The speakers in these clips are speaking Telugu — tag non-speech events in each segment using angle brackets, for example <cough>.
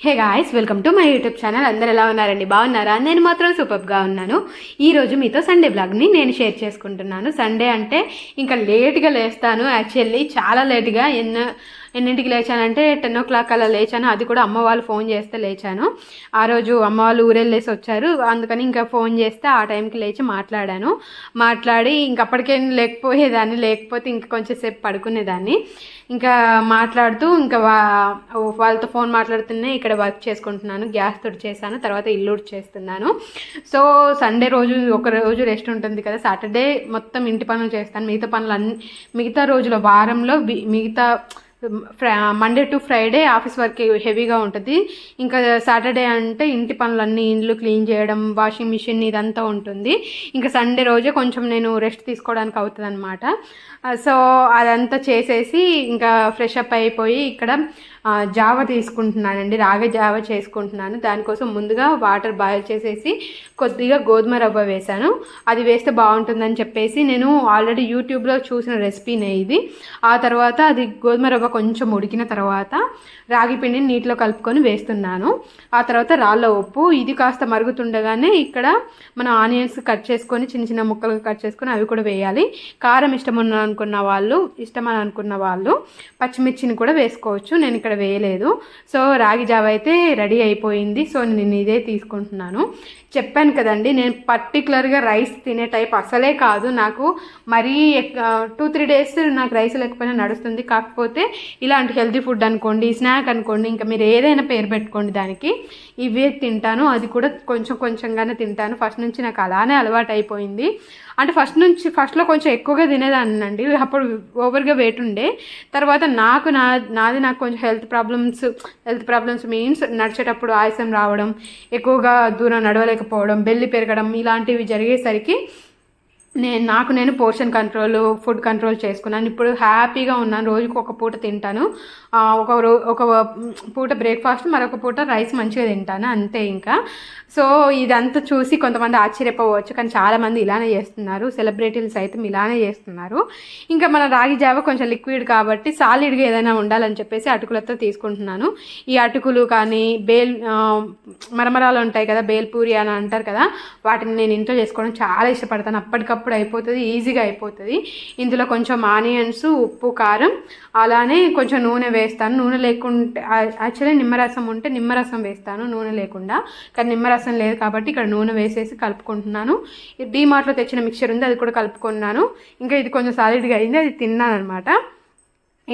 Hey guys welcome to my YouTube channel అందరు ఎలా ఉన్నారండి? బాగున్నారా? నేను మాత్రం సూపర్గా ఉన్నాను. ఈరోజు మీతో సండే బ్లాగ్ని నేను షేర్ చేసుకుంటున్నాను. సండే అంటే ఇంకా లేట్గా లేస్తాను. యాక్చువల్లీ చాలా లేట్గా ఎన్నో ఎన్నింటికి లేచానంటే టెన్ ఓ క్లాక్ అలా లేచాను. అది కూడా అమ్మ వాళ్ళు ఫోన్ చేస్తే లేచాను. ఆ రోజు అమ్మ వాళ్ళు ఊరెళ్ళేసి వచ్చారు. అందుకని ఇంకా ఫోన్ చేస్తే ఆ టైంకి లేచి మాట్లాడాను. మాట్లాడి ఇంకప్పటికేం లేకపోయేదాన్ని. లేకపోతే ఇంక కొంచెం సేపు పడుకునేదాన్ని. ఇంకా మాట్లాడుతూ ఇంకా వా వాళ్ళతో ఫోన్ మాట్లాడుతూనే ఇక్కడ వర్క్ చేసుకుంటున్నాను. గ్యాస్ తోటి చేశాను. తర్వాత ఇల్లు చేస్తున్నాను. సో సండే రోజు ఒక రోజు రెస్ట్ ఉంటుంది కదా. సాటర్డే మొత్తం ఇంటి పనులు చేస్తాను. మిగతా పనులు అన్ని మిగతా రోజుల వారంలో మిగతా Monday to Friday office work హెవీగా ఉంటుంది. ఇంకా సాటర్డే అంటే ఇంటి పనులన్నీ ఇండ్లు క్లీన్ చేయడం వాషింగ్ మిషన్ ఇదంతా ఉంటుంది. ఇంకా సండే రోజే కొంచెం నేను రెస్ట్ తీసుకోవడానికి అవుతుంది అనమాట సో అదంతా చేసేసి ఇంకా ఫ్రెష్ అప్ అయిపోయి ఇక్కడ జావ తీసుకుంటున్నానండి. రాగి జావ చేసుకుంటున్నాను. దానికోసం ముందుగా వాటర్ బాయిల్ చేసేసి కొద్దిగా గోధుమ రవ్వ వేశాను. అది వేస్తే బాగుంటుందని చెప్పేసి నేను ఆల్రెడీ యూట్యూబ్లో చూసిన రెసిపీనే ఇది. ఆ తర్వాత అది గోధుమ రవ్వ కొంచెం ఉడికిన తర్వాత రాగి పిండిని నీటిలో కలుపుకొని వేస్తున్నాను. ఆ తర్వాత రాళ్ళ ఉప్పు. ఇది కాస్త మరుగుతుండగానే ఇక్కడ మన ఆనియన్స్ కట్ చేసుకొని చిన్న చిన్న ముక్కలుగా కట్ చేసుకొని అవి కూడా వేయాలి. కారం ఇష్టం ఉన్న అనుకున్న వాళ్ళు ఇష్టం అని అనుకున్న వాళ్ళు పచ్చిమిర్చిని కూడా వేసుకోవచ్చు. నేను ఇక్కడ వేయలేదు. సో రాగి జావ అయితే రెడీ అయిపోయింది. సో నేను ఇదే తీసుకుంటున్నాను. చెప్పాను కదండి నేను పర్టికులర్గా రైస్ తినే టైప్ అసలే కాదు. నాకు మరీ టూ త్రీ డేస్ నాకు రైస్ లేకపోయినా నడుస్తుంది. కాకపోతే ఇలాంటి హెల్తీ ఫుడ్ అనుకోండి స్నాక్ అనుకోండి ఇంకా మీరు ఏదైనా పేరు పెట్టుకోండి దానికి ఇవే తింటాను. అది కూడా కొంచెం కొంచెంగానే తింటాను. ఫస్ట్ నుంచి నాకు అలానే అలవాటు అయిపోయింది అంటే ఫస్ట్ నుంచి ఫస్ట్లో కొంచెం ఎక్కువగా తినేదాన్ని అండి అప్పుడు ఓవర్గా వెయిట్ ఉండే. తర్వాత నాకు నా నాది నాకు కొంచెం health problems health problems means నడిచేటప్పుడు ఆయాసం రావడం ఎక్కువగా దూరం నడవలేకపోవడం బెల్లి పెరగడం ఇలాంటివి జరిగేసరికి నేను నాకు నేను పోర్షన్ కంట్రోల్ ఫుడ్ కంట్రోల్ చేసుకున్నాను. ఇప్పుడు హ్యాపీగా ఉన్నాను. రోజుకు ఒక పూట తింటాను. ఒక రో ఒక పూట బ్రేక్ఫాస్ట్ మరొక పూట రైస్ మంచిగా తింటాను. అంతే ఇంకా. సో ఇదంతా చూసి కొంతమంది ఆశ్చర్యపోవచ్చు. కానీ చాలామంది ఇలానే చేస్తున్నారు. సెలబ్రిటీలు సైతం ఇలానే చేస్తున్నారు. ఇంకా మన రాగి జావ కొంచెం లిక్విడ్ కాబట్టి సాలిడ్గా ఏదైనా ఉండాలని చెప్పేసి అటుకులతో తీసుకుంటున్నాను. ఈ అటుకులు కానీ బేల్ మరమరాలు ఉంటాయి కదా బేల్పూరి అని అంటారు కదా వాటిని నేను ఇంట్లో చేసుకోవడం చాలా ఇష్టపడతాను. అప్పటికప్పుడు అయిపోతుంది ఈజీగా అయిపోతుంది. ఇందులో కొంచెం ఆనియన్స్ ఉప్పు కారం అలానే కొంచెం నూనె వేస్తాను. నూనె లేకుంటే యాక్చువల్లీ నిమ్మరసం ఉంటే నిమ్మరసం వేస్తాను నూనె లేకుండా. కానీ నిమ్మరసం లేదు కాబట్టి ఇక్కడ నూనె వేసేసి కలుపుకుంటున్నాను. డీమార్ట్లో తెచ్చిన మిక్చర్ ఉంది అది కూడా కలుపుకున్నాను. ఇంకా ఇది కొంచెం సాలిడ్గా అయింది అది తిన్నాను అనమాట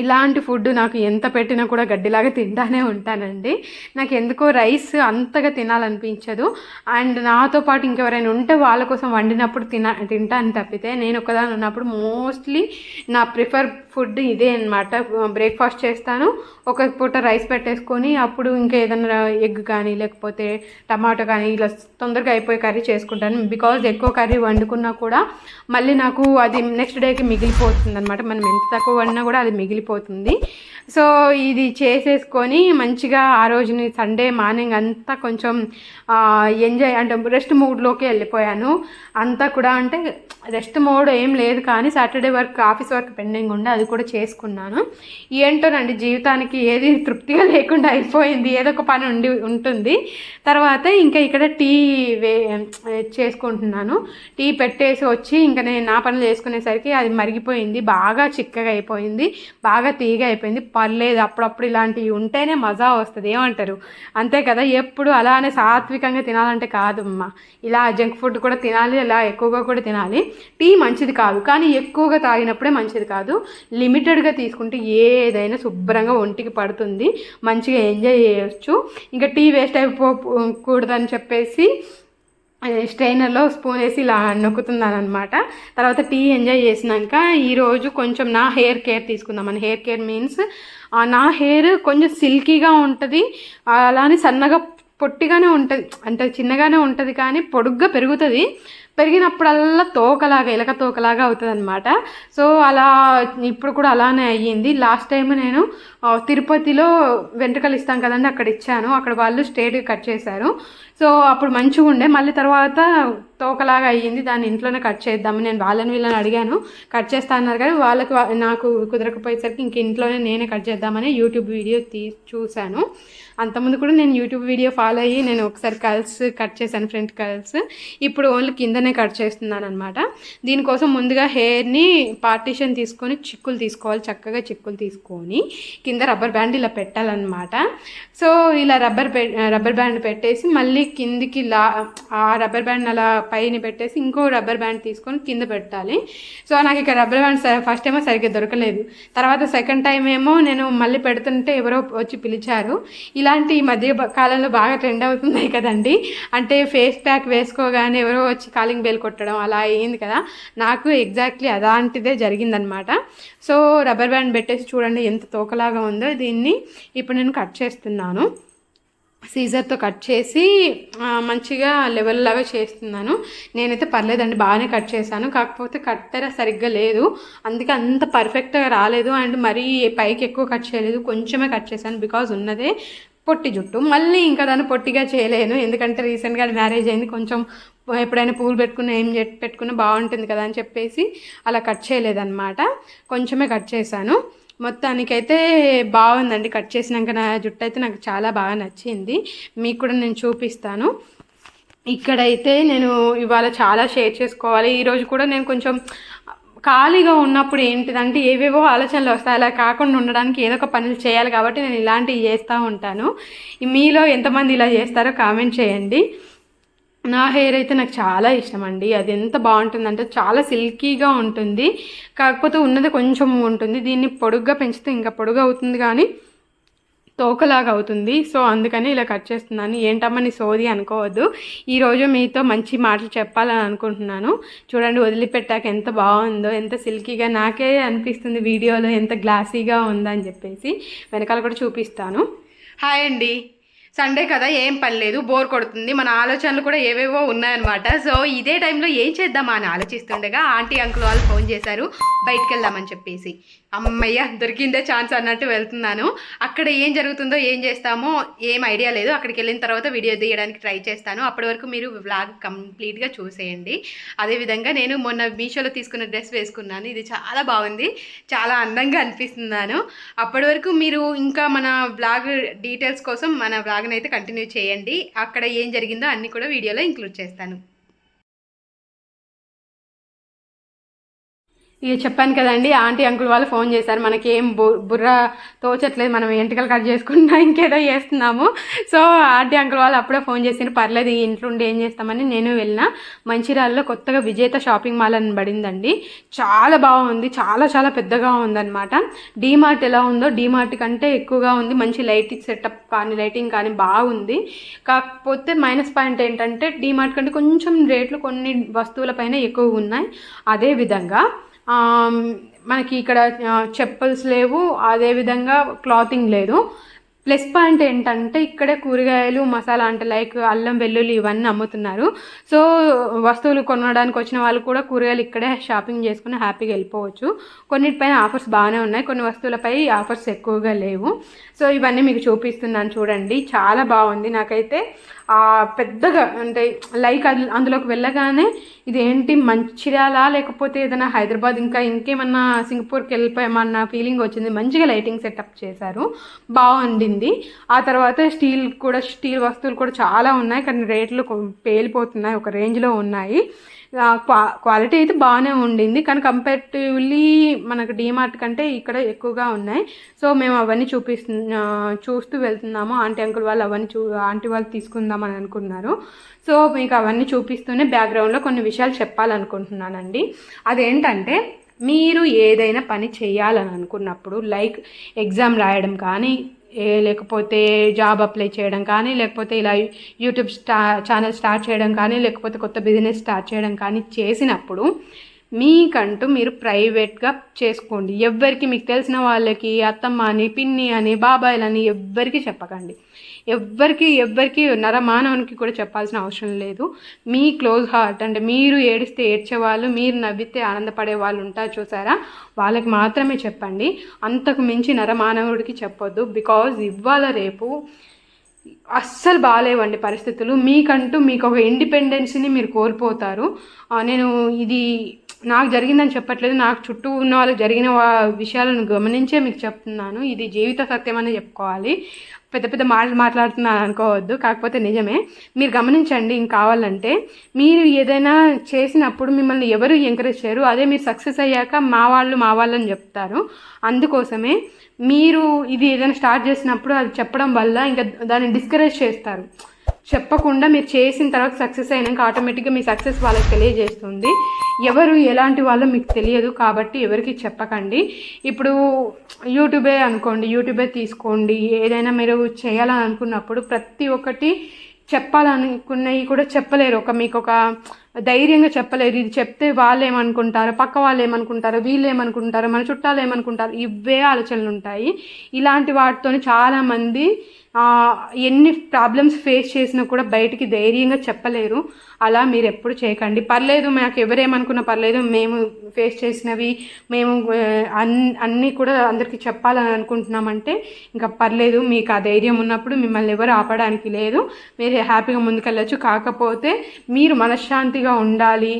ఇలాంటి ఫుడ్ నాకు ఎంత పెట్టినా కూడా గడ్డిలాగా తింటానే ఉంటానండి. నాకు ఎందుకో రైస్ అంతగా తినాలనిపించదు. అండ్ నాతో పాటు ఇంకెవరైనా ఉంటే వాళ్ళ కోసం వండినప్పుడు తిన తింటాను తప్పితే నేను ఒకదాని ఉన్నప్పుడు మోస్ట్లీ నా ప్రిఫర్ ఫుడ్ ఇదే అనమాట బ్రేక్ఫాస్ట్ చేస్తాను ఒక పూట రైస్ పెట్టేసుకొని అప్పుడు ఇంకా ఏదైనా ఎగ్ కానీ లేకపోతే టమాటో కానీ ఇలా తొందరగా అయిపోయే కర్రీ చేసుకుంటాను. బికాజ్ ఎక్కువ కర్రీ వండుకున్నా కూడా మళ్ళీ నాకు అది నెక్స్ట్ డేకి మిగిలిపోతుంది అనమాట మనం ఎంత తక్కువ వండినా కూడా అది మిగిలిపోతుంది. సో ఇది చేసేసుకొని మంచిగా ఆ రోజుని సండే మార్నింగ్ అంతా కొంచెం ఎంజాయ్ అంటే రెస్ట్ మూడ్లోకి వెళ్ళిపోయాను. అంతా కూడా అంటే రెస్ట్ మోడ్ ఏం లేదు కానీ Saturday work office work pending ఉండే అది కూడా చేసుకున్నాను. ఏంటోనండి జీవితానికి ఏది తృప్తిగా లేకుండా అయిపోయింది. ఏదో ఒక పని ఉండి ఉంటుంది. తర్వాత ఇంకా ఇక్కడ టీ వే చేసుకుంటున్నాను. టీ పెట్టేసి వచ్చి ఇంకా నేను నా పనులు చేసుకునేసరికి అది మరిగిపోయింది. బాగా చిక్కగా అయిపోయింది. బాగా తీగ అయిపోయింది. పర్లేదు అప్పుడప్పుడు ఇలాంటివి ఉంటేనే మజా వస్తుంది ఏమంటారు? అంతే కదా ఎప్పుడు అలానే సాత్వికంగా తినాలంటే కాదమ్మా ఇలా జంక్ ఫుడ్ కూడా తినాలి ఇలా ఎక్కువగా కూడా తినాలి. టీ మంచిది కాదు కానీ ఎక్కువగా తాగినప్పుడే మంచిది కాదు. లిమిటెడ్గా తీసుకుంటే ఏదైనా శుభ్రంగా ఒంటికి పడుతుంది మంచిగా ఎంజాయ్ చేయవచ్చు ఇంకా టీ వేస్ట్ అయిపోకూడదని చెప్పేసి స్ట్రైనర్లో స్పూన్ వేసి ఇలా నొక్కుతున్నాను అనమాట తర్వాత టీ ఎంజాయ్ చేసినాక ఈరోజు కొంచెం నా హెయిర్ కేర్ తీసుకుందామని. హెయిర్ కేర్ మీన్స్ నా హెయిర్ కొంచెం సిల్కీగా ఉంటుంది అలానే సన్నగా పొట్టిగానే ఉంటుంది అంటే చిన్నగానే ఉంటుంది కానీ పొడుగ్గా పెరుగుతుంది. పెరిగినప్పుడల్లా తోకలాగా ఎలక తోకలాగా అవుతుంది అనమాట సో అలా ఇప్పుడు కూడా అలానే అయ్యింది. లాస్ట్ టైం నేను తిరుపతిలో వెంట్రుకలు ఇస్తాం కదండి అక్కడ ఇచ్చాను. అక్కడ వాళ్ళు స్టేట్ కట్ చేశారు. సో అప్పుడు మంచిగా ఉండే. మళ్ళీ తర్వాత తోకలాగా అయ్యింది. దాన్ని ఇంట్లోనే కట్ చేద్దాము నేను వాళ్ళని వీళ్ళని అడిగాను. కట్ చేస్తా అన్నారు కానీ వాళ్ళకి నాకు కుదరకపోయేసరికి ఇంక ఇంట్లోనే నేనే కట్ చేద్దామని యూట్యూబ్ వీడియో తీ చూశాను. అంతకుముందు కూడా నేను యూట్యూబ్ వీడియో ఫాలో అయ్యి నేను ఒకసారి కల్స్ కట్ చేశాను ఫ్రంట్ కల్స్ ఇప్పుడు ఓన్లీ కిందనే కట్ చేస్తున్నాను అనమాట దీనికోసం ముందుగా హెయిర్ని పార్టీషన్ తీసుకొని చిక్కులు తీసుకోవాలి. చక్కగా చిక్కులు తీసుకొని కింద రబ్బర్ బ్యాండ్ ఇలా పెట్టాలన్నమాట. సో ఇలా రబ్బర్ రబ్బర్ బ్యాండ్ పెట్టేసి మళ్ళీ కిందికి లా ఆ రబ్బర్ బ్యాండ్ అలా పైన పెట్టేసి ఇంకో రబ్బర్ బ్యాండ్ తీసుకొని కింద పెట్టాలి. సో నాకు ఇక్కడ రబ్బర్ బ్యాండ్ ఫస్ట్ ఏమో సరిగ్గా దొరకలేదు. తర్వాత సెకండ్ టైం ఏమో నేను మళ్ళీ పెడుతుంటే ఎవరో వచ్చి పిలిచారు. ఇలాంటి ఈ మధ్య కాలంలో బాగా ట్రెండ్ అవుతున్నాయి కదండి. అంటే ఫేస్ ప్యాక్ వేసుకోగానే ఎవరో వచ్చి కాలింగ్ బెల్ కొట్టడం అలా అయ్యింది కదా. నాకు ఎగ్జాక్ట్లీ అలాంటిదే జరిగిందనమాట సో రబ్బర్ బ్యాండ్ పెట్టేసి చూడండి ఎంత తోకలాగా ఉందో దీన్ని ఇప్పుడు నేను కట్ చేస్తున్నాను. సీజర్తో కట్ చేసి మంచిగా లెవెల్ లాగా చేస్తున్నాను. నేనైతే పర్లేదండి బాగానే కట్ చేశాను. కాకపోతే కట్టెర సరిగ్గా లేదు. అందుకే అంత పర్ఫెక్ట్గా రాలేదు. అండ్ మరీ పైకి ఎక్కువ కట్ చేయలేదు. కొంచెమే కట్ చేశాను బికాజ్ ఉన్నదే పొట్టి జుట్టు. మళ్ళీ ఇంకా దాన్ని పొట్టిగా చేయలేను. ఎందుకంటే రీసెంట్గా మ్యారేజ్ అయింది. కొంచెం ఎప్పుడైనా పూలు పెట్టుకున్న ఏం చె- పెట్టుకున్నా బాగుంటుంది కదా అని చెప్పేసి అలా కట్ చేయలేదన్నమాట. కొంచెమే కట్ చేశాను. మొత్తానికైతే బాగుందండి. కట్ చేసినాక నా జుట్టు అయితే నాకు చాలా బాగా నచ్చింది. మీకు కూడా నేను చూపిస్తాను. ఇక్కడైతే నేను ఇవాళ చాలా షేర్ చేసుకోవాలి. ఈరోజు కూడా నేను కొంచెం ఖాళీగా ఉన్నప్పుడు ఏంటిదంటే ఏవేవో ఆలోచనలు వస్తాయి. అలా కాకుండా ఉండడానికి ఏదో ఒక పనులు చేయాలి కాబట్టి నేను ఇలాంటివి చేస్తూ ఉంటాను. మీలో ఎంతమంది ఇలా చేస్తారో కామెంట్ చేయండి. నా హెయిర్ అయితే నాకు చాలా ఇష్టం అండి అది ఎంత బాగుంటుందంటే చాలా సిల్కీగా ఉంటుంది. కాకపోతే ఉన్నది కొంచెం ఉంటుంది. దీన్ని పొడుగ్గా పెంచితే ఇంకా పొడుగు అవుతుంది కానీ తోకలాగా అవుతుంది. సో అందుకని ఇలా కట్ చేస్తున్నాను. ఏంటమ్మా నీ సోది అనుకోవద్దు. ఈరోజు మీతో మంచి మాటలు చెప్పాలని అనుకుంటున్నాను. చూడండి వదిలిపెట్టాక ఎంత బాగుందో ఎంత సిల్కీగా నాకే అనిపిస్తుంది వీడియోలో ఎంత గ్లాసీగా ఉందని చెప్పేసి వెనకాల కూడా చూపిస్తాను. హాయ్ అండి. సండే కదా ఏం పని లేదు బోర్ కొడుతుంది. మన ఆలోచనలు కూడా ఏవేవో ఉన్నాయన్నమాట. సో ఇదే టైంలో ఏం చేద్దామా అని ఆలోచిస్తుండగా ఆంటీ అంకుల్ వాళ్ళు ఫోన్ చేశారు. బయటికి వెళ్దామని చెప్పేసి. అమ్మయ్య దొరికిందే ఛాన్స్ అన్నట్టు వెళ్తున్నాను. అక్కడ ఏం జరుగుతుందో ఏం చేస్తామో ఏం ఐడియా లేదు. అక్కడికి వెళ్ళిన తర్వాత వీడియో తీయడానికి ట్రై చేస్తాను. అప్పటి వరకు మీరు వ్లాగ్ కంప్లీట్గా చూసేయండి. అదేవిధంగా నేను మొన్న మీషోలో తీసుకున్న డ్రెస్ వేసుకున్నాను. ఇది చాలా బాగుంది. చాలా అందంగా అనిపిస్తున్నాను. అప్పటి వరకు మీరు ఇంకా మన వ్లాగ్ డీటెయిల్స్ కోసం మన బ్లాగ్ని అయితే కంటిన్యూ చేయండి. అక్కడ ఏం జరిగిందో అన్నీ కూడా వీడియోలో ఇంక్లూడ్ చేస్తాను. ఇక చెప్పాను కదండి ఆంటీ అంకుల్ వాళ్ళు ఫోన్ చేశారు. మనకి ఏం బుర్ర తోచట్లేదు మనం ఎంటికలు కట్ చేసుకుంటున్నా ఇంకేదో చేస్తున్నాము. సో ఆంటీ అంకుల్ వాళ్ళు అప్పుడే ఫోన్ చేసిన పర్లేదు ఈ ఇంట్లో ఉండి ఏం చేస్తామని నేను వెళ్ళిన. మంచిర్యాలలో కొత్తగా విజేత షాపింగ్ మాల్ అని పడిందండి. చాలా బాగుంది చాలా చాలా పెద్దగా ఉందన్నమాట. డీమార్ట్ ఎలా ఉందో డీమార్ట్ కంటే ఎక్కువగా ఉంది. మంచి లైటింగ్ సెటప్ కానీ లైటింగ్ కానీ బాగుంది. కాకపోతే మైనస్ పాయింట్ ఏంటంటే డీమార్ట్ కంటే కొంచెం రేట్లు కొన్ని వస్తువులపైన ఎక్కువగా ఉన్నాయి. అదేవిధంగా మనకి ఇక్కడ చెప్పల్స్ లేవు అదేవిధంగా క్లాతింగ్ లేదు. ప్లస్ పాయింట్ ఏంటంటే ఇక్కడే కూరగాయలు మసాలా అంటే లైక్ అల్లం వెల్లుల్లి ఇవన్నీ అమ్ముతున్నారు. సో వస్తువులు కొనడానికి వచ్చిన వాళ్ళు కూడా కూరగాయలు ఇక్కడే షాపింగ్ చేసుకుని హ్యాపీగా వెళ్ళిపోవచ్చు. కొన్నిటిపైన ఆఫర్స్ బాగానే ఉన్నాయి. కొన్ని వస్తువులపై ఆఫర్స్ ఎక్కువగా లేవు. సో ఇవన్నీ మీకు చూపిస్తున్నాను చూడండి. చాలా బాగుంది. నాకైతే పెద్దగా అంటే లైక్ అది- అందులోకి వెళ్ళగానే ఇది ఏంటి మంచిర్యాల? లేకపోతే ఏదైనా హైదరాబాద్ ఇంకా ఇంకేమన్నా సింగపూర్కి వెళ్ళిపోయామన్న ఫీలింగ్ వచ్చింది. మంచిగా లైటింగ్ సెటప్ చేశారు. బాగుండింది ఆ తర్వాత స్టీల్ కూడా స్టీల్ వస్తువులు కూడా చాలా ఉన్నాయి. కానీ రేట్లు పేలిపోతున్నాయి. ఒక రేంజ్లో ఉన్నాయి. క్వా క్వాలిటీ అయితే బాగానే ఉండింది. కానీ కంపేరిటివ్లీ మనకు డీమార్ట్ కంటే ఇక్కడ ఎక్కువగా ఉన్నాయి. సో మేము అవన్నీ చూపిస్తు చూస్తూ వెళ్తున్నాము. ఆంటీ అంకుల్ వాళ్ళు అవన్నీ చూ ఆంటీ వాళ్ళు తీసుకుందామని అనుకున్నారు. సో మీకు అవన్నీ చూపిస్తూనే బ్యాక్గ్రౌండ్లో కొన్ని విషయాలు చెప్పాలనుకుంటున్నానండి. అదేంటంటే మీరు ఏదైనా పని చేయాలని అనుకున్నప్పుడు లైక్ ఎగ్జామ్ రాయడం కానీ లేకపోతే జాబ్ అప్లై చేయడం కానీ లేకపోతే ఇలా యూట్యూబ్ స్టా ఛానల్ స్టార్ట్ చేయడం కానీ లేకపోతే కొత్త బిజినెస్ స్టార్ట్ చేయడం కానీ చేసినప్పుడు మీకంటూ మీరు ప్రైవేట్గా చేసుకోండి. ఎవ్వరికి మీకు తెలిసిన వాళ్ళకి అత్తమ్మ అని పిన్ని అని బాబాయిలని ఎవ్వరికి చెప్పకండి. ఎవ్వరికి ఎవ్వరికి నరమానవునికి కూడా చెప్పాల్సిన అవసరం లేదు. మీ క్లోజ్ హార్ట్ అంటే మీరు ఏడిస్తే ఏడ్చే వాళ్ళు మీరు నవ్వితే ఆనందపడే వాళ్ళు ఉంటారు చూసారా? వాళ్ళకి మాత్రమే చెప్పండి. అంతకు మించి నరమానవుడికి చెప్పొద్దు. బికాజ్ ఇవాళ రేపు అస్సలు బాగాలేవండి పరిస్థితులు. మీకంటూ మీకు ఒక ఇండిపెండెన్సీని మీరు కోల్పోతారు. నేను ఇది నాకు జరిగిందని చెప్పట్లేదు. నాకు చుట్టూ ఉన్న వాళ్ళకి జరిగిన వా- విషయాలను గమనించే మీకు చెప్తున్నాను. ఇది జీవిత సత్యం అని చెప్పుకోవాలి. పెద్ద పెద్ద మాటలు మాట్లాడుతున్నాను అనుకోవద్దు. కాకపోతే నిజమే. మీరు గమనించండి ఇంక కావాలంటే. మీరు ఏదైనా చేసినప్పుడు మిమ్మల్ని ఎవరు ఎంకరేజ్ చేయరు. అదే మీరు సక్సెస్ అయ్యాక మా వాళ్ళు మా వాళ్ళని చెప్తారు. అందుకోసమే మీరు ఇది ఏదైనా స్టార్ట్ చేసినప్పుడు అది చెప్పడం వల్ల ఇంకా దాన్ని డిస్కరేజ్ చేస్తారు. చెప్పకుండా మీరు చేసిన తర్వాత సక్సెస్ అయినాక ఆటోమేటిక్గా మీ సక్సెస్ వాళ్ళకి తెలియజేస్తుంది. ఎవరు ఎలాంటి వాళ్ళో మీకు తెలియదు కాబట్టి ఎవరికి చెప్పకండి. ఇప్పుడు యూట్యూబే అనుకోండి యూట్యూబే తీసుకోండి. ఏదైనా మీరు చేయాలని అనుకున్నప్పుడు ప్రతి ఒక్కటి చెప్పాలనుకున్నవి కూడా చెప్పలేరు. ఒక మీకు ఒక ధైర్యంగా చెప్పలేరు ఇది చెప్తే వాళ్ళు ఏమనుకుంటారు పక్క వాళ్ళు ఏమనుకుంటారు వీళ్ళు ఏమనుకుంటారు మన చుట్టాలు ఏమనుకుంటారు ఇవే ఆలోచనలు ఉంటాయి ఇలాంటి వాటితో చాలామంది ఎన్ని ప్రాబ్లమ్స్ ఫేస్ చేసినా కూడా బయటికి ధైర్యంగా చెప్పలేరు. అలా మీరు ఎప్పుడు చేయకండి. పర్లేదు మాకు ఎవరేమనుకున్నా పర్లేదు మేము ఫేస్ చేసినవి మేము అన్ అన్నీ కూడా అందరికీ చెప్పాలని అనుకుంటున్నామంటే ఇంకా పర్లేదు మీకు ఆ ధైర్యం ఉన్నప్పుడు మిమ్మల్ని ఎవరు ఆపడానికి లేదు. మీరు హ్యాపీగా ముందుకెళ్ళచ్చు. కాకపోతే మీరు మనశ్శాంతిగా ఉండాలి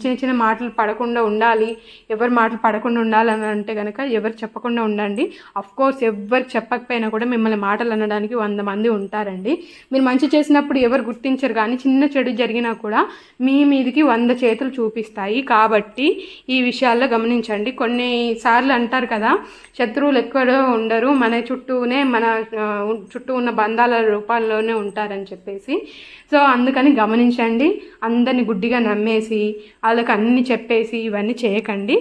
చిన్న చిన్న మాటలు పడకుండా ఉండాలి ఎవరి మాటలు పడకుండా ఉండాలని అంటే కనుక ఎవరు చెప్పకుండా ఉండండి. అఫ్ కోర్స్ ఎవరు చెప్పకపోయినా కూడా మిమ్మల్ని మాటలు అనడానికి వంద మంది ఉంటారండి. మీరు మంచి చేసినప్పుడు ఎవరు గుర్తించరు కానీ చిన్న చెడు జరిగినా కూడా మీ మీదకి వంద చేతులు చూపిస్తాయి. కాబట్టి ఈ విషయాల్లో గమనించండి. కొన్నిసార్లు అంటారు కదా శత్రువులు ఎక్కడో ఉండరు మన చుట్టూనే మన చుట్టూ ఉన్న బంధాల రూపాల్లోనే ఉంటారని చెప్పేసి. సో అందుకని గమనించండి అందరిని గుడ్డిగా నమ్మేసి వాళ్ళకి అన్ని చెప్పేసి ఇవన్నీ చేయకండి.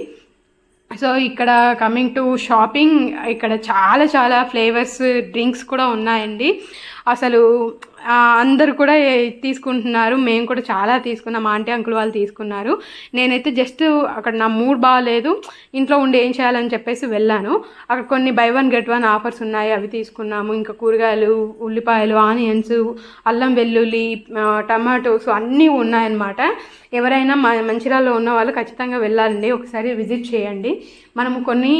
సో ఇక్కడ కమింగ్ టు షాపింగ్ ఇక్కడ చాలా చాలా ఫ్లేవర్స్ డ్రింక్స్ కూడా ఉన్నాయండి. అసలు అందరు కూడా తీసుకుంటున్నారు. మేము కూడా చాలా తీసుకున్నాం. ఆంటీ అంకుల్ వాళ్ళు తీసుకున్నారు. నేనైతే జస్ట్ అక్కడ నా మూడ్ బాగాలేదు ఇంట్లో ఉండి ఏం చేయాలని చెప్పేసి వెళ్ళాను. అక్కడ కొన్ని buy one get one offers ఉన్నాయి. అవి తీసుకున్నాము. ఇంకా కూరగాయలు ఉల్లిపాయలు ఆనియన్స్ అల్లం వెల్లుల్లి టమాటోస్ అన్నీ ఉన్నాయన్నమాట. ఎవరైనా మ మంచిర్యాలలో ఉన్న వాళ్ళు ఖచ్చితంగా వెళ్ళాలండి. ఒకసారి విజిట్ చేయండి. మనము కొన్ని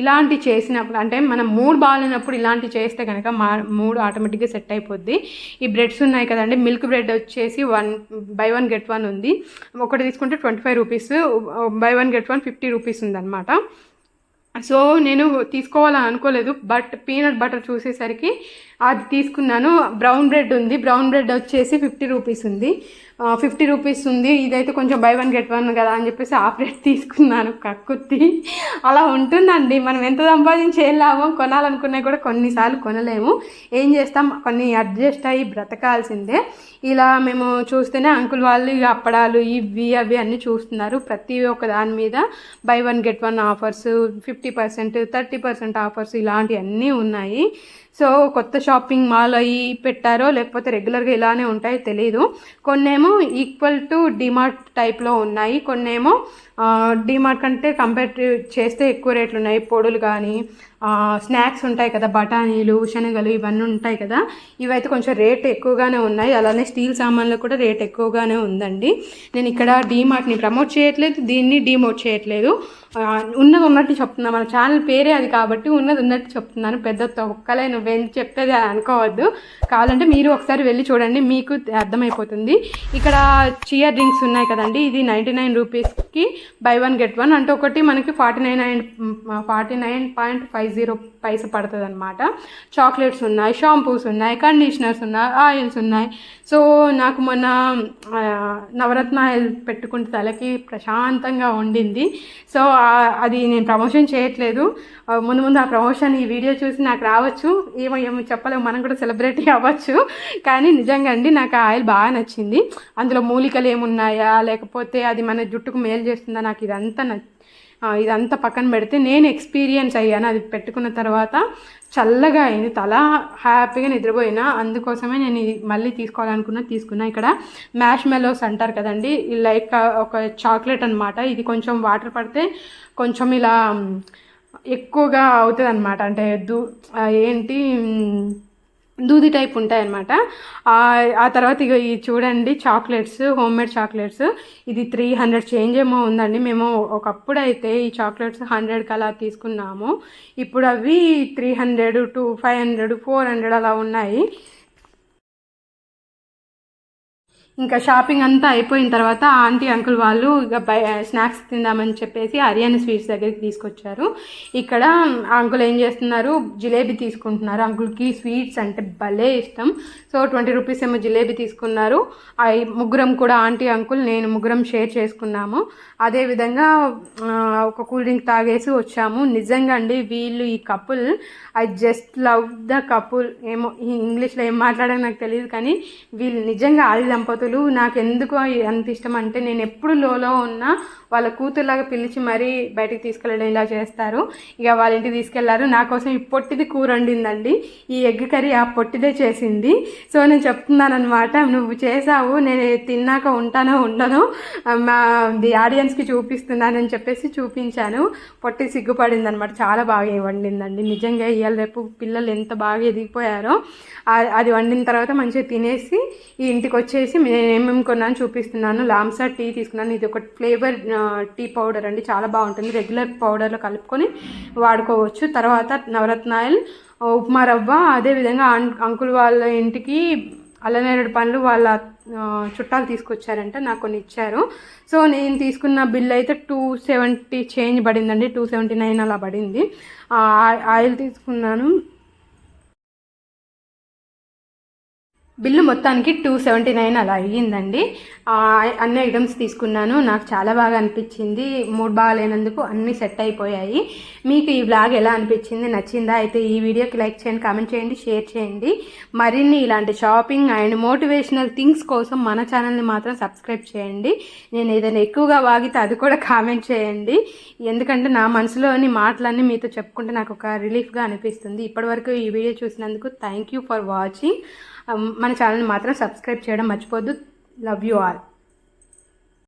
ఇలాంటి చేసినప్పుడు అంటే మనం మూడ్ బాగాలేనప్పుడు ఇలాంటి చేస్తే కనుక మా మూడ్ ఆటోమేటిక్గా సెట్ అయిపోద్ది. ఈ బ్రెడ్స్ ఉన్నాయి కదండి మిల్క్ బ్రెడ్ వచ్చేసి one buy one get one ఉంది. ఒకటి తీసుకుంటే twenty five rupees buy one get one fifty rupees ఉందన్నమాట. సో నేను తీసుకోవాలని అనుకోలేదు బట్ పీనట్ బటర్ చూసేసరికి అది తీసుకున్నాను. బ్రౌన్ బ్రెడ్ ఉంది. బ్రౌన్ బ్రెడ్ వచ్చేసి ఫిఫ్టీ రూపీస్ ఉంది. ఫిఫ్టీ రూపీస్ ఉంది. ఇదైతే కొంచెం బై వన్ గెట్ వన్ కదా అని చెప్పేసి ఆ బ్రెడ్ <laughs> తీసుకున్నాను. కక్కుర్తి అలా ఉంటుందండి. మనం ఎంత సంపాదించి ఏం లాభం? కొనాలనుకున్నా కూడా కొన్నిసార్లు కొనలేము. ఏం చేస్తాం? కొన్ని అడ్జస్ట్ అయ్యి బ్రతకాల్సిందే. ఇలా మేము చూస్తేనే అంకుల్ వాళ్ళు ఇక అప్పడాలు ఇవి అవి అన్నీ చూస్తున్నారు. ప్రతి ఒక్క దాని మీద buy one get one offers fifty percent thirty percent offers ఇలాంటివన్నీ ఉన్నాయి. సో కొత్త షాపింగ్ మాల్ అవి పెట్టారో లేకపోతే రెగ్యులర్గా ఇలానే ఉంటాయో తెలియదు కొన్నేమో ఈక్వల్ టు డిమార్ట్ టైప్లో ఉన్నాయి. కొన్నేమో డీమార్ట్ కంటే కంపేర్ చేస్తే ఎక్కువ రేట్లు ఉన్నాయి. పొడులు కానీ స్నాక్స్ ఉంటాయి కదా బఠానీలు శనగలు ఇవన్నీ ఉంటాయి కదా. ఇవైతే కొంచెం రేట్ ఎక్కువగానే ఉన్నాయి. అలానే స్టీల్ సామాన్లు కూడా రేట్ ఎక్కువగానే ఉందండి. నేను ఇక్కడ డీమార్ట్ని ప్రమోట్ చేయట్లేదు దీన్ని డీమోట్ చేయట్లేదు. ఉన్నది ఉన్నట్టు చెప్తున్నాను మన ఛానల్ పేరే అది కాబట్టి ఉన్నది ఉన్నట్టు చెప్తున్నాను. పెద్ద తొక్కలే నువ్వేం చెప్పేది అనుకోవద్దు. కావాలంటే మీరు ఒకసారి వెళ్ళి చూడండి మీకు అర్థమైపోతుంది. ఇక్కడ చియర్ డ్రింక్స్ ఉన్నాయి కదండి ఇది నైంటీ నైన్ రూపీస్కి బై వన్ గెట్ వన్ అంటే ఒకటి మనకి forty nine nine forty nine point five zero పైస పడుతుంది అనమాట చాక్లెట్స్ ఉన్నాయి షాంపూస్ ఉన్నాయి కండిషనర్స్ ఉన్నాయి ఆయిల్స్ ఉన్నాయి. సో నాకు మొన్న నవరత్న ఆయిల్ పెట్టుకుంటే తలకి ప్రశాంతంగా ఉండింది. సో అది నేను ప్రమోషన్ చేయట్లేదు. ముందు ముందు ఆ ప్రమోషన్ ఈ వీడియో చూసి నాకు రావచ్చు. ఏమో ఏమో చెప్పలేము మనం కూడా సెలబ్రిటీ అవ్వచ్చు. కానీ నిజంగా అండి నాకు ఆ ఆయిల్ బాగా నచ్చింది. అందులో మూలికలు ఏమున్నాయా లేకపోతే అది మన జుట్టుకు మేలు చేస్తుంది నాకు ఇదంతా నచ్చ ఇదంతా పక్కన పెడితే నేను ఎక్స్పీరియన్స్ అయ్యాను. అది పెట్టుకున్న తర్వాత చల్లగా అయింది. తల హ్యాపీగా నిద్రపోయినా అందుకోసమే నేను ఇది మళ్ళీ తీసుకోవాలనుకున్నా తీసుకున్నా. ఇక్కడ మ్యాష్ మెలోస్ అంటారు కదండి. లైక్ ఒక చాక్లెట్ అనమాట ఇది కొంచెం వాటర్ పడితే కొంచెం ఇలా ఎక్కువగా అవుతుంది అనమాట అంటే దూ ఏంటి దూది టైప్ ఉంటాయన్నమాట. ఆ- ఆ తర్వాత ఇక ఈ చూడండి చాక్లెట్స్ హోమ్ మేడ్ చాక్లెట్స్. ఇది త్రీ హండ్రెడ్ చేంజ్ ఏమో ఉందండి. మేము ఒకప్పుడు అయితే ఈ చాక్లెట్స్ హండ్రెడ్కి అలా తీసుకున్నాము. ఇప్పుడు అవి three hundred two five hundred four hundred అలా ఉన్నాయి. ఇంకా షాపింగ్ అంతా అయిపోయిన తర్వాత ఆంటీ అంకుల్ వాళ్ళు ఇక స్నాక్స్ తిందామని చెప్పేసి హరియానా స్వీట్స్ దగ్గరికి తీసుకొచ్చారు. ఇక్కడ అంకుల్ ఏం చేస్తున్నారు? జిలేబీ తీసుకుంటున్నారు. అంకుల్కి స్వీట్స్ అంటే భలే ఇష్టం. సో ట్వంటీ రూపీస్ ఏమో జిలేబీ తీసుకున్నారు. ఐ ముగ్గురం కూడా ఆంటీ అంకుల్ నేను ముగ్గురం షేర్ చేసుకున్నాము. అదేవిధంగా ఒక కూల్ డ్రింక్ తాగేసి వచ్చాము. నిజంగా అండి వీళ్ళు ఈ couple I just love the couple. ఏమో ఈ ఇంగ్లీష్లో ఏం మాట్లాడాలో నాకు తెలియదు కానీ వీళ్ళు నిజంగా ఆది దంపతులు నాకు ఎందుకు అంత ఇష్టం? అంటే నేను ఎప్పుడు లోలో ఉన్నా వాళ్ళ కూతురులాగా పిలిచి మరీ బయటికి తీసుకెళ్ళడం ఇలా చేస్తారు. ఇక వాళ్ళ ఇంటికి తీసుకెళ్ళారు. నా కోసం ఈ పొట్టిది కూర వండిందండి. ఈ ఎగ్ కర్రీ ఆ పొట్టిదే చేసింది. సో నేను చెప్తున్నాను అనమాట నువ్వు చేసావు నేను తిన్నాక ఉంటానో ఉండనో మా ది ఆడియన్స్కి చూపిస్తున్నానని చెప్పేసి చూపించాను. పొట్టి సిగ్గుపడింది అనమాట చాలా బాగా వండిందండి. నిజంగా ఇవాళ రేపు పిల్లలు ఎంత బాగా ఎదిగిపోయారో అది వండిన తర్వాత మంచిగా తినేసి ఈ ఇంటికి వచ్చేసి నేను ఏమేమి కొన్నాను చూపిస్తున్నాను లామ్సా టీ తీసుకున్నాను. ఇది ఒక ఫ్లేవర్ టీ పౌడర్ అండి. చాలా బాగుంటుంది. రెగ్యులర్ పౌడర్లో కలుపుకొని వాడుకోవచ్చు. తర్వాత నవరత్న ఆయిల్ ఉప్మా రవ్వ అదేవిధంగా అం- అంకుల్ వాళ్ళ ఇంటికి అల్లనేరుడు పండ్లు వాళ్ళ చుట్టాలు తీసుకొచ్చారంట నాకు కొన్ని ఇచ్చారు. సో నేను తీసుకున్న బిల్ అయితే టూ సెవెంటీ చేంజ్ పడిందండి. టూ సెవెంటీ నైన్ అలా పడింది. ఆ, ఆయిల్ తీసుకున్నాను. బిల్లు మొత్తానికి టూ సెవెంటీ నైన్ అలా అయ్యిందండి. అన్ని ఐటమ్స్ తీసుకున్నాను. నాకు చాలా బాగా అనిపించింది. మూడు బాగాలేనందుకు అన్నీ సెట్ అయిపోయాయి. మీకు ఈ బ్లాగ్ ఎలా అనిపించింది? నచ్చిందా? అయితే ఈ వీడియోకి లైక్ చేయండి కామెంట్ చేయండి షేర్ చేయండి. మరిన్ని ఇలాంటి షాపింగ్ అండ్ మోటివేషనల్ థింగ్స్ కోసం మన ఛానల్ని మాత్రం సబ్స్క్రైబ్ చేయండి. నేను ఏదైనా ఎక్కువగా వాగితే అది కూడా కామెంట్ చేయండి. ఎందుకంటే నా మనసులోని మాటలన్నీ మీతో చెప్పుకుంటే నాకు ఒక రిలీఫ్గా అనిపిస్తుంది. ఇప్పటివరకు ఈ వీడియో చూసినందుకు థ్యాంక్ యూ ఫర్ వాచింగ్. మన ఛానల్ని మాత్రం సబ్స్క్రైబ్ చేయడం మర్చిపోద్దు లవ్ యూ ఆల్